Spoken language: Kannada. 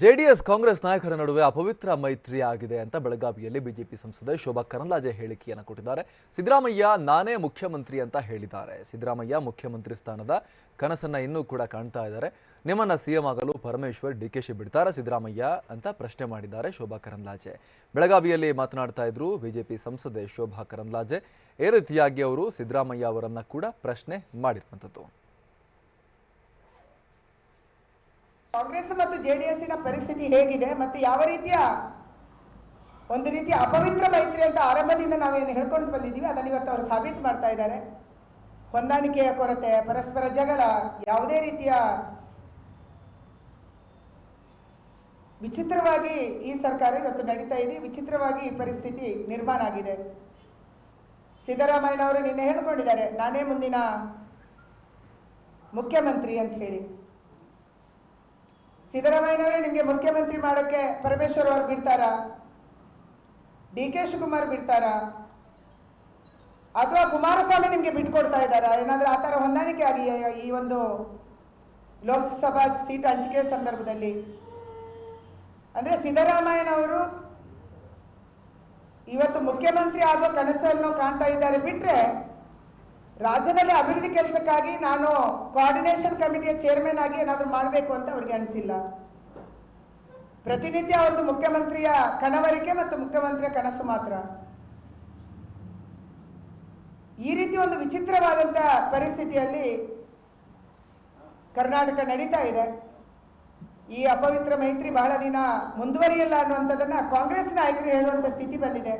ಜೆಡಿಎಸ್ ಕಾಂಗ್ರೆಸ್ ನಾಯಕರ ನಡುವೆ ಅಪವಿತ್ರ ಮೈತ್ರಿ ಆಗಿದೆ ಅಂತ ಬೆಳಗಾವಿಯಲ್ಲಿ ಬಿಜೆಪಿ ಸಂಸದೆ ಶೋಭಾ ಕರಂದ್ಲಾಜೆ ಹೇಳಿಕೆಯನ್ನು ಕೊಟ್ಟಿದ್ದಾರೆ. ಸಿದ್ದರಾಮಯ್ಯ, ನಾನೇ ಮುಖ್ಯಮಂತ್ರಿ ಅಂತ ಹೇಳಿದ್ದಾರೆ. ಸಿದ್ದರಾಮಯ್ಯ ಮುಖ್ಯಮಂತ್ರಿ ಸ್ಥಾನದ ಕನಸನ್ನ ಇನ್ನೂ ಕೂಡ ಕಾಣ್ತಾ ಇದ್ದಾರೆ. ನಿಮ್ಮನ್ನ ಸಿಎಂ ಆಗಲು ಪರಮೇಶ್ವರ್ ಡಿಕೆಶಿ ಬಿಡ್ತಾರಾ ಸಿದ್ದರಾಮಯ್ಯ ಅಂತ ಪ್ರಶ್ನೆ ಮಾಡಿದ್ದಾರೆ ಶೋಭಾ ಕರಂದ್ಲಾಜೆ. ಬೆಳಗಾವಿಯಲ್ಲಿ ಮಾತನಾಡ್ತಾ ಇದ್ರು ಬಿಜೆಪಿ ಸಂಸದೆ ಶೋಭಾ ಕರಂದ್ಲಾಜೆ. ಈ ರೀತಿಯಾಗಿ ಅವರು ಸಿದ್ದರಾಮಯ್ಯ ಅವರನ್ನ ಕೂಡ ಪ್ರಶ್ನೆ ಮಾಡಿರುವಂಥದ್ದು. ಕಾಂಗ್ರೆಸ್ ಮತ್ತು ಜೆ ಡಿ ಎಸ್ಸಿನ ಪರಿಸ್ಥಿತಿ ಹೇಗಿದೆ ಮತ್ತು ಯಾವ ರೀತಿಯ ಒಂದು ರೀತಿಯ ಅಪವಿತ್ರ ಮೈತ್ರಿ ಅಂತ ಆರಂಭದಿಂದ ನಾವೇನು ಹೇಳ್ಕೊಂಡು ಬಂದಿದ್ದೀವಿ, ಅದನ್ನು ಇವತ್ತು ಅವರು ಸಾಬೀತು ಮಾಡ್ತಾ ಇದ್ದಾರೆ. ಹೊಂದಾಣಿಕೆಯ ಕೊರತೆ, ಪರಸ್ಪರ ಜಗಳ, ಯಾವುದೇ ರೀತಿಯ ವಿಚಿತ್ರವಾಗಿ ಈ ಸರ್ಕಾರ ಇವತ್ತು ನಡೀತಾ ಇದೆ, ವಿಚಿತ್ರವಾಗಿ ಈ ಪರಿಸ್ಥಿತಿ ನಿರ್ಮಾಣ ಆಗಿದೆ. ಸಿದ್ದರಾಮಯ್ಯನವರು ನಿನ್ನೆ ಹೇಳ್ಕೊಂಡಿದ್ದಾರೆ, ನಾನೇ ಮುಂದಿನ ಮುಖ್ಯಮಂತ್ರಿ ಅಂತ ಹೇಳಿ. ಸಿದ್ದರಾಮಯ್ಯನವರೇ ನಿಮಗೆ ಮುಖ್ಯಮಂತ್ರಿ ಮಾಡೋಕ್ಕೆ ಪರಮೇಶ್ವರ್ ಅವ್ರು ಬಿಡ್ತಾರಾ? ಡಿ ಕೆ ಶಿವಕುಮಾರ್ ಬಿಡ್ತಾರಾ? ಅಥವಾ ಕುಮಾರಸ್ವಾಮಿ ನಿಮಗೆ ಬಿಟ್ಕೊಡ್ತಾ ಇದ್ದಾರಾ? ಏನಾದರೂ ಆ ಥರ ಹೊಂದಾಣಿಕೆ ಆಗಿ ಈ ಒಂದು ಲೋಕಸಭಾ ಸೀಟ್ ಹಂಚಿಕೆ ಸಂದರ್ಭದಲ್ಲಿ? ಅಂದರೆ ಸಿದ್ದರಾಮಯ್ಯನವರು ಇವತ್ತು ಮುಖ್ಯಮಂತ್ರಿ ಆಗೋ ಕನಸನ್ನು ಕಾಣ್ತಾ ಇದ್ದಾರೆ ಬಿಟ್ಟರೆ ರಾಜ್ಯದಲ್ಲಿ ಅಭಿವೃದ್ಧಿ ಕೆಲಸಕ್ಕಾಗಿ ನಾನು ಕೋಆರ್ಡಿನೇಷನ್ ಕಮಿಟಿಯ ಚೇರ್ಮನ್ ಆಗಿ ಏನಾದರೂ ಮಾಡಬೇಕು ಅಂತ ಅವ್ರಿಗೆ ಅನಿಸಿಲ್ಲ. ಪ್ರತಿನಿತ್ಯ ಅವ್ರದ್ದು ಮುಖ್ಯಮಂತ್ರಿಯ ಕಣವರಿಕೆ ಮತ್ತು ಮುಖ್ಯಮಂತ್ರಿಯ ಕನಸು ಮಾತ್ರ. ಈ ರೀತಿ ಒಂದು ವಿಚಿತ್ರವಾದಂಥ ಪರಿಸ್ಥಿತಿಯಲ್ಲಿ ಕರ್ನಾಟಕ ನಡೀತಾ ಇದೆ. ಈ ಅಪವಿತ್ರ ಮೈತ್ರಿ ಬಹಳ ದಿನ ಮುಂದುವರಿಯಲ್ಲ ಅನ್ನುವಂಥದ್ದನ್ನು ಕಾಂಗ್ರೆಸ್ ನಾಯಕರು ಹೇಳುವಂಥ ಸ್ಥಿತಿ ಬಂದಿದೆ.